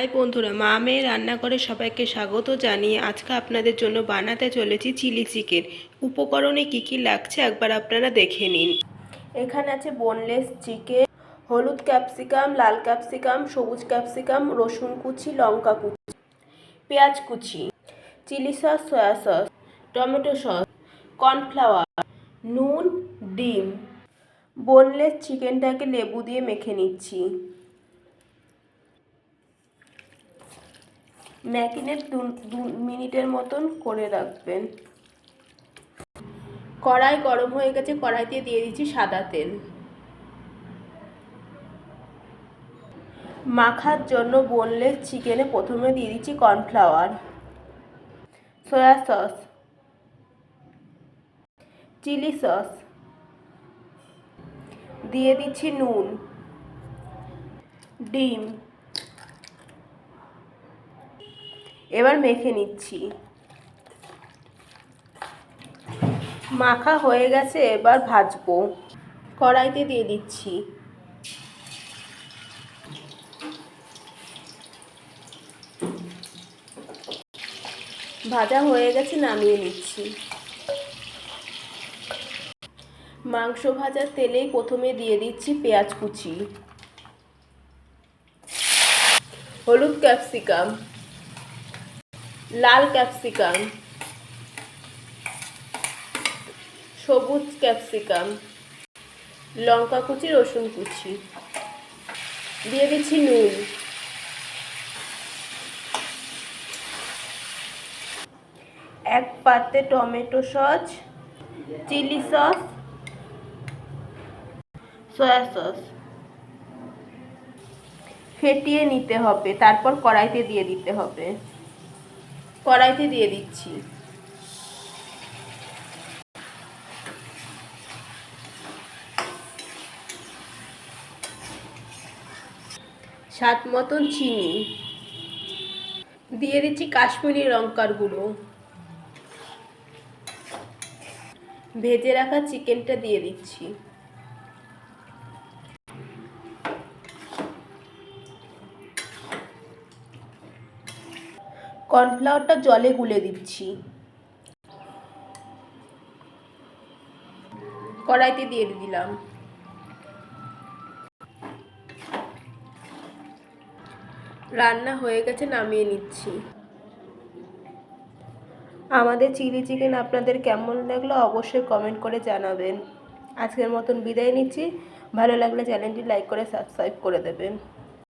High বন্ধুরা, মা মেয়ে রান্নাঘরে সবাইকে স্বাগত জানিয়ে আজকে আপনাদের জন্য বানাতে চলেছি চিলি চিকেন। উপকরণে কি কি লাগছে একবার আপনারা দেখে নিন। এখানে আছে বোনলেস চিকেন হলুদ ক্যাপসিকাম লাল ক্যাপসিকাম সবুজ ক্যাপসিকাম রসুন কুচি, লঙ্কা কুচি, পেঁয়াজ কুচি, chilli sauce, soya sauce, tomato sauce, cornflour, নুন, ডিম। বোনলেস চিকেনটাকে লেবু দিয়ে মেখে নিচ্ছি। ম্যাকিনেট দু মিনিটের মতন করে রাখবেন। কড়াই গরম হয়ে গেছে কড়াইতে দিয়ে দিচ্ছি সাদা তেল। মাখার জন্য বোনলেস চিকেনে প্রথমে দিয়ে দিচ্ছি cornflour, soya sauce, chilli sauce, দিয়ে দিচ্ছি নুন, ডিম। এবার মেখে নিচ্ছি। মাখা হয়ে গেছে, এবার ভাজবো। কড়াইতে দিয়ে দিচ্ছি। ভাজা হয়ে গেছে, নামিয়ে নিচ্ছি। মাংস ভাজার তেলেই প্রথমে দিয়ে দিচ্ছি পেঁয়াজ কুচি। হলুদ ক্যাপসিকাম। লাল ক্যাপসিকাম, সবুজ ক্যাপসিকাম, লঙ্কা কুচি, রসুন কুচি। দিয়ে দিচ্ছি নুন। এক পাত্রে tomato sauce, chilli sauce, soya sauce. ফেটিয়ে নিতে হবে, তারপর কড়াইতে দিয়ে দিতে হবে। কড়াইতে দিয়ে দিচ্ছি। স্বাদ মতন চিনি। দিয়ে দিচ্ছি কাশ্মীরি লঙ্কার গুঁড়ো। ভেজে রাখা চিকেনটা দিয়ে দিচ্ছি। কর্নফ্লাওয়ারটা জলে গুলে দিচ্ছি। কড়াইতে দিয়ে দিলাম। রান্না হয়ে গেছে, নামিয়ে নিচ্ছি। আমাদের চিলি চিকেন আপনাদের কেমন লাগল অবশ্যই কমেন্ট করে জানাবেন। আজকের মতন বিদায় নিচ্ছি। ভালো লাগলে চ্যানেলটি লাইক করে সাবস্ক্রাইব করে দেবেন।